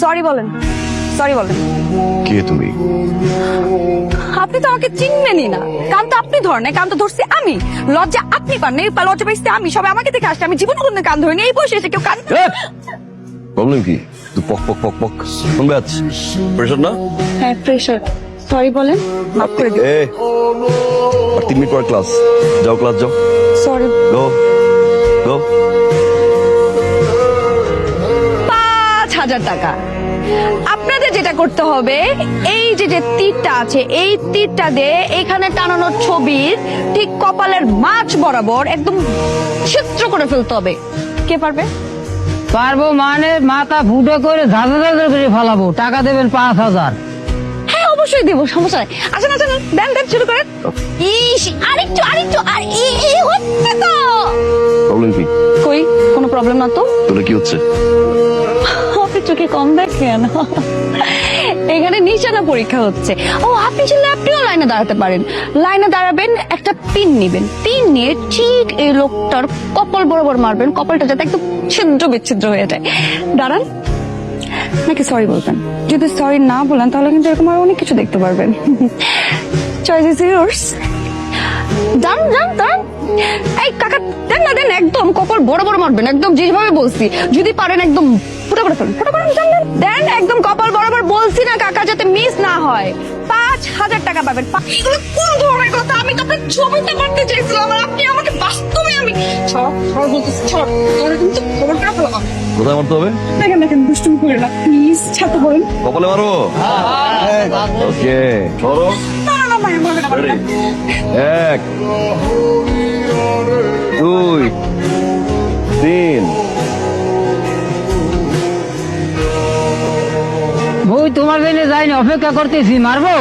Sorry বলেন। Sorry বলেন। কে তুমি? আপনি তো আমাকে চিনবেনই না। কান তো আপনি ধরেন কান তো ধরছি আমি। লজ্জা আপনি পান এই লজ্জা পাইছি আমি। সবাই আমাকে দেখে আসছে আমি জীবনে কোনদিন কান ধরিনি এই বয়সে এসে কেউ কান প্রবলেম কি? পক পক পক পক। কোন ব্যাচ প্রেশার না? হ্যাঁ প্রেশার সরি বলেন মাফ করে দিন। আর তিন মিনিট পরে ক্লাস যাও ক্লাস যাও। সরি গো গো হাজার টাকা। আপনাদের যেটা করতে হবে এই যে যে তীরটা আছে এই তীরটা দিয়ে এখানে টানানো ছবির ঠিক কপালের মাছ বরাবর একদম চিত্র করে ফেলতে হবে। কে পারবে? পারব মানে মাথা ফুটো করে ধাঁধা ধাঁধা করে ফেলাবো। টাকা দেবেন পাঁচ হাজার। হ্যাঁ অবশ্যই দেবো সমস্যা নাই। আসেন আসেন দেন দেন শুরু করেন। ইস আরেকটু আরেকটু আর এই এই হচ্ছে তো। প্রবলেম কি? কই? কোনো প্রবলেম না তো? তোরা কি হচ্ছে? চোখে কম এখানে নিশানা পরীক্ষা হচ্ছে। ও, আপনি চাইলে আপনিও লাইনে দাঁড়াতে পারেন। লাইনে দাঁড়াবেন, একটা পিন নেবেন। পিন নিয়ে ঠিক এই লোকটার কপাল বরাবর মারবেন। কপালটা যাতে একদম ছিদ্র বিচ্ছিদ্র হয়ে যায়। দাঁড়ান। নাকি সরি বলবেন? যদি সরি না বলেন, তাহলে কিন্তু এরকম আরও অনেক কিছু দেখতে পারবেন। চয়েস ইজ ইয়োর্স দান দান এই, কাকা, দেন একদম কপাল বড় বড় মারবেন একদম যেভাবে বলছি। যদি পারেন একদম ফুটো করে ফেলুন ফুটো করে দেন একদম কপাল বরাবর বলছি না কাকা যাতে মিস না হয়। পাঁচ হাজার টাকা পাবেন। এগুলো কোন ধরনের কথা? আমি তো আপনার ছবিতে করতে চাইছিলাম আর আপনি আমাকে বাস্তবে আমি ছড় ছড় বলতেছি ছড়। তোরা কিন্তু খবর খারাপ হলো কোথায় মারতে হবে? দেখেন দেখেন দুষ্টুমি করে না। প্লিজ বলেন কপালে মারো। ওকে না, বলবেন না। এক। বই তোমার জন্য যাইনি অপেক্ষা করতেছি মারবো?